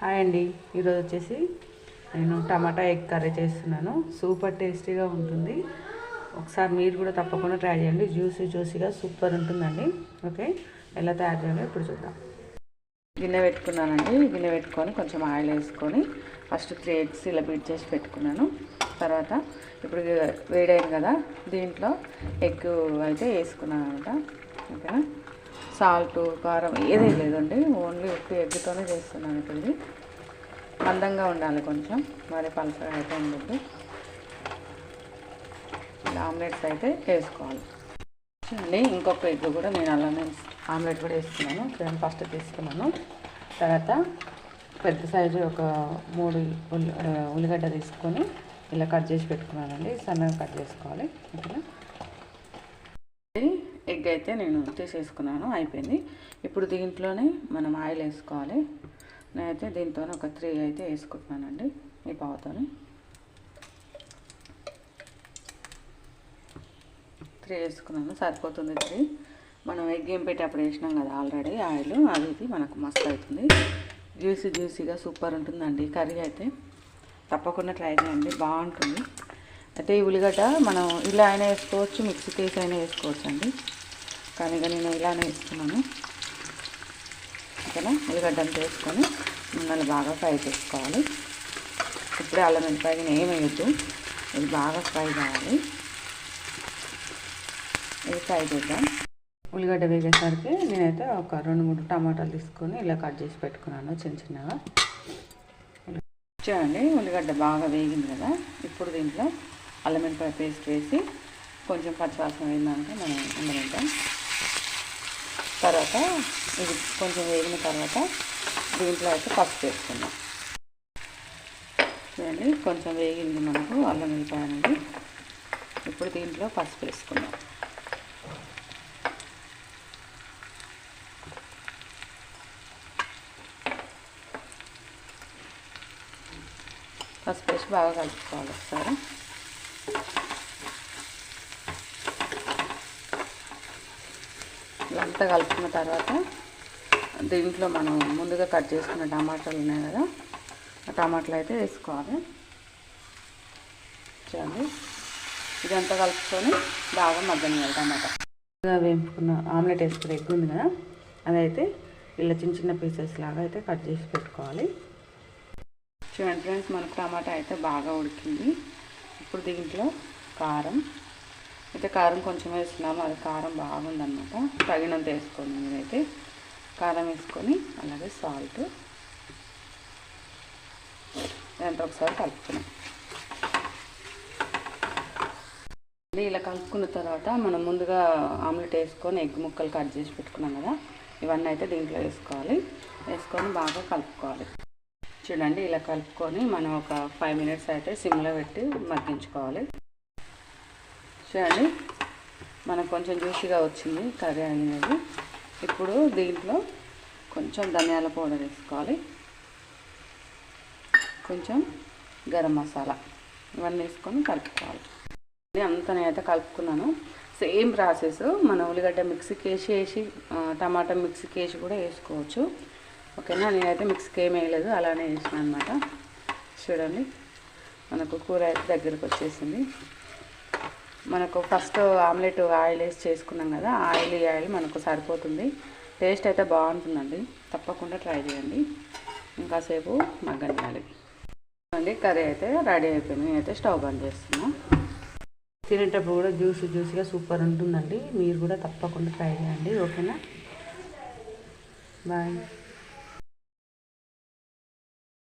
Hi అండి. ఈరోజు వచ్చేసి నేను టమాటా ఎగ్ కర్రీ చేస్తున్నాను. సూపర్ టేస్టీగా ఉంటుంది. ఒకసారి మీరు కూడా తప్పకుండా ట్రై చేయండి. జ్యూసీ జ్యూసీగా సూపర్ ఉంటుందండి. ఓకే? ఎలా తయారు చేయాలో ఇప్పుడు చూద్దాం. గిన్నె పెట్టుకున్నానండి. గిన్నె పెట్టుకొని కొంచెం ఆయిల్ వేసుకొని ఫస్ట్ త్రీ ఎగ్స్ ఇలా బీట్ చేసి పెట్టుకున్నాను. తర్వాత ఇప్పుడు వేడైంది కదా దీంట్లో ఎగ్ అయితే వేసుకున్నాను అనమాట. ఓకేనా? సాల్ట్ కారం ఏదే లేదండి. ఓన్లీ ఉప్పు ఎగ్గుతోనే చేస్తున్నాను ఇప్పుడు ఇది అందంగా ఉండాలి కొంచెం. మరి పలసగా అయితే ఉండదు. ఆమ్లెట్స్ అయితే వేసుకోవాలి. అండి ఇంకొక ఎగ్ కూడా నేను అలానే ఆమ్లెట్ కూడా వేస్తున్నాను. చూడండి ఫస్ట్ తీసుకున్నాను. తర్వాత పెద్ద సైజు ఒక మూడు ఉల్లి ఉల్లిగడ్డ తీసుకొని ఇలా కట్ చేసి పెట్టుకున్నానండి. సన్నగా కట్ చేసుకోవాలి. ఇట్లా ఎగ్ అయితే నేను తీసేసుకున్నాను అయిపోయింది. ఇప్పుడు దీంట్లోనే మనం ఆయిల్ వేసుకోవాలి. నేనైతే దీంతో ఒక త్రీ అయితే వేసుకుంటున్నానండి ఈ పావుతోని. త్రీ వేసుకున్నాను సరిపోతుంది త్రీ. మనం ఎగ్ ఏం పెట్టి అప్పుడు వేసినాం కదా ఆల్రెడీ ఆయిల్ అది ఇది మనకు మస్తు అవుతుంది. జ్యూసీ జ్యూసీగా సూపర్ ఉంటుందండి కర్రీ అయితే. తప్పకుండా ట్రై చేయండి బాగుంటుంది. అంటే ఈ ఉల్లిగడ్డ మనం ఇలా అయినా వేసుకోవచ్చు మిక్సీ కేసి అయినా వేసుకోవచ్చు అండి కానీ ఇక నేను ఇలానే వేసుకున్నాను ఓకేనా? ఉల్లిగడ్డ అంతా వేసుకొని నూనెలు బాగా ఫ్రై చేసుకోవాలి. ఇప్పుడే అల్లం వెల్లిపాయ ఏం వేయద్దు. ఇది బాగా ఫ్రై కావాలి. ఇది ఫ్రై చేద్దాం. ఉల్లిగడ్డ వేగేసరికి నేనైతే ఒక రెండు మూడు టమాటాలు తీసుకొని ఇలా కట్ చేసి పెట్టుకున్నాను చిన్న చిన్నగా. చూడండి ఉల్లిగడ్డ బాగా వేగింది కదా. ఇప్పుడు దీంట్లో అల్లం వెల్లిపాయ పేస్ట్ వేసి కొంచెం పచ్చివాసన వేయిందాక మనం ఉండమంటాం తర్వాత ఇది కొంచెం వేగిన తర్వాత దీంట్లో అయితే పసుపు వేసుకుందాం. చూడండి కొంచెం వేగింది మనకు అల్లం వెల్లిపాయ అనేది. ఇప్పుడు దీంట్లో పసుపు వేసుకుందాం. పసుపు వేసి బాగా కలుపుకోవాలి ఒకసారి. ఇదంతా కలుపుకున్న తర్వాత దీంట్లో మనం ముందుగా కట్ చేసుకున్న టమాటాలు ఉన్నాయి కదా ఆ టమాటాలు అయితే వేసుకోవాలి. చూడండి. ఇదంతా కలుపుకొని బాగా మగ్గనియాలి టమాటా. వేపుకున్న ఆమ్లెట్ వేసుకున్న ఎగ్ ఉంది కదా అదైతే ఇలా చిన్న చిన్న పీసెస్ లాగా అయితే కట్ చేసి పెట్టుకోవాలి. చూడండి ఫ్రెండ్స్ మనకు టమాటా అయితే బాగా ఉడికింది. ఇప్పుడు దీంట్లో కారం అయితే కారం కొంచెం వేస్తున్నాము. అది కారం బాగుందన్నమాట. తగినంత వేసుకోండి మీరైతే. కారం వేసుకొని అలాగే సాల్ట్. దాంతో ఒకసారి కలుపుకున్నాం ఇలా కలుపుకున్న తర్వాత మనం ముందుగా ఆమ్లెట్ వేసుకొని ఎగ్ ముక్కలు కట్ చేసి పెట్టుకున్నాం కదా. ఇవన్నీ అయితే దీంట్లో వేసుకోవాలి. వేసుకొని బాగా కలుపుకోవాలి. చూడండి ఇలా కలుపుకొని మనం ఒక ఫైవ్ మినిట్స్ అయితే సిమ్లో పెట్టి మగ్గించుకోవాలి. చూడండి మనకు కొంచెం జ్యూసీగా వచ్చింది కర్రీ అనేది. ఇప్పుడు దీంట్లో కొంచెం ధనియాల పౌడర్ వేసుకోవాలి. కొంచెం గరం మసాలా ఇవన్నీ వేసుకొని కలుపుకోవాలి. అంతా నేనైతే కలుపుకున్నాను. సేమ్ ప్రాసెస్ మన ఉల్లిగడ్డ మిక్సీకి వేసి వేసి టమాటా మిక్సీకి వేసి కూడా వేసుకోవచ్చు. ఓకేనా? నేనైతే మిక్సీకి ఏం వేయలేదు అలానే వేసిన అనమాట చూడండి మనకు కూర అయితే దగ్గరకు వచ్చేసింది. మనకు ఫస్ట్ ఆమ్లెట్ ఆయిల్ వేసి చేసుకున్నాం కదా ఆయిల్ ఈ ఆయిల్ మనకు సరిపోతుంది. టేస్ట్ అయితే బాగుంటుందండి. తప్పకుండా ట్రై చేయండి. ఇంకాసేపు మగ్గనియాలి. అండి కర్రీ అయితే రెడీ అయిపోయింది. నేనైతే స్టవ్ బంద్ చేస్తున్నాను తినేటప్పుడు కూడా జ్యూస్ జ్యూస్గా సూపర్ ఉంటుందండి. మీరు కూడా తప్పకుండా ట్రై చేయండి. ఓకేనా? బాయ్.